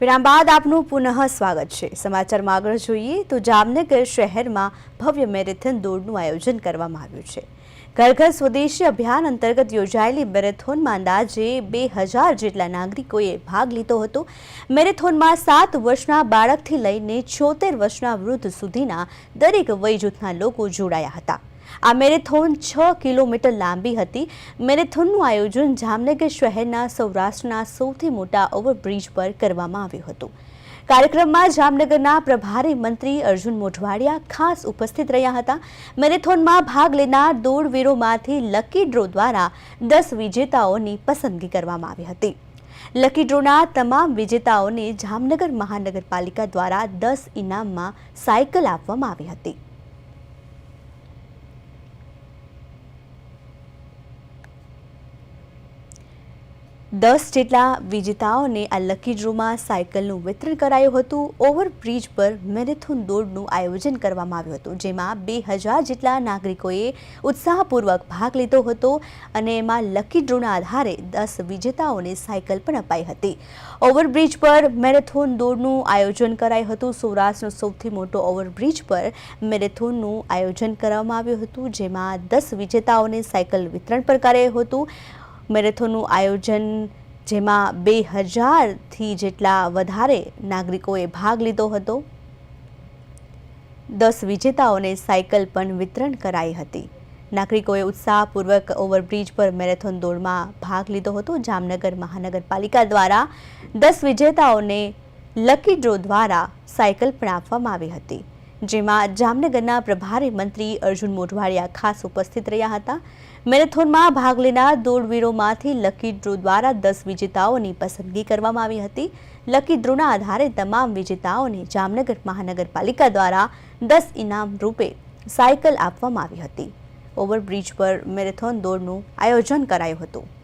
વિરામ બાદ આપનું પુનઃ સ્વાગત છે. સમાચારમાં આગળ જોઈએ તો જામનગર શહેરમાં ભવ્ય મેરેથોન દોડનું આયોજન કરવામાં આવ્યું છે. ઘર ઘર સ્વદેશી અભિયાન અંતર્ગત યોજાયેલી મેરેથોનમાં અંદાજે બે હજાર જેટલા નાગરિકોએ ભાગ લીધો હતો. મેરેથોનમાં સાત વર્ષના બાળકથી લઈને છોતેર વર્ષના વૃદ્ધ સુધીના દરેક વય જૂથના લોકો જોડાયા હતા. આ મેરેથોન છ કિલોમીટર લાંબી હતી. મેરેથોનનું આયોજન જામનગર શહેરના સૌરાષ્ટ્રના સૌથી મોટા ઓવરબ્રિજ પર કરવામાં આવ્યું હતું. કાર્યક્રમમાં જામનગરના પ્રભારી મંત્રી અર્જુન મોઢવાડિયા ખાસ ઉપસ્થિત રહ્યા હતા. મેરેથોનમાં ભાગ લેનાર દોડવીરોમાંથી લકી ડ્રો દ્વારા દસ વિજેતાઓની પસંદગી કરવામાં આવી હતી. લકી ડ્રોના તમામ વિજેતાઓને જામનગર મહાનગરપાલિકા દ્વારા દસ ઇનામમાં સાયકલ આપવામાં આવી હતી. દસ જેટલા વિજેતાઓને આ લકી ડ્રોમાં સાયકલનું વિતરણ કરાયું હતું. ઓવરબ્રિજ પર મેરેથોન દોડનું આયોજન કરવામાં આવ્યું હતું, જેમાં બે હજાર જેટલા નાગરિકોએ ઉત્સાહપૂર્વક ભાગ લીધો હતો અને એમાં લકી ડ્રોના આધારે દસ વિજેતાઓને સાયકલ પણ અપાઈ હતી. ઓવરબ્રિજ પર મેરેથોન દોડનું આયોજન કરાયું હતું. સૌરાષ્ટ્રનો સૌથી મોટો ઓવરબ્રિજ પર મેરેથોનનું આયોજન કરવામાં આવ્યું હતું, જેમાં દસ વિજેતાઓને સાયકલ વિતરણ પણ કરાયું હતું. મેરેથોનનું આયોજન, જેમાં બે હજારથી જેટલા વધારે નાગરિકોએ ભાગ લીધો હતો. દસ વિજેતાઓને સાયકલ પણ વિતરણ કરાઈ હતી. નાગરિકોએ ઉત્સાહપૂર્વક ઓવરબ્રિજ પર મેરેથોન દોડમાં ભાગ લીધો હતો. જામનગર મહાનગરપાલિકા દ્વારા દસ વિજેતાઓને લકી ડ્રો દ્વારા સાયકલ પણ આપવામાં આવી હતી. જેમાં જામનગરના પ્રભારી મંત્રી અર્જુન મોઢવાડિયા ખાસ ઉપસ્થિત રહ્યા હતા. મેરેથોનમાં ભાગ લેનાર દોડવીરોમાંથી લકી ડ્રો દ્વારા દસ વિજેતાઓની પસંદગી કરવામાં આવી હતી. લકી ડ્રોના આધારે તમામ વિજેતાઓને જામનગર મહાનગરપાલિકા દ્વારા દસ ઇનામ રૂપે સાયકલ આપવામાં આવી હતી. ઓવરબ્રિજ પર મેરેથોન દોડનું આયોજન કરાયું હતું.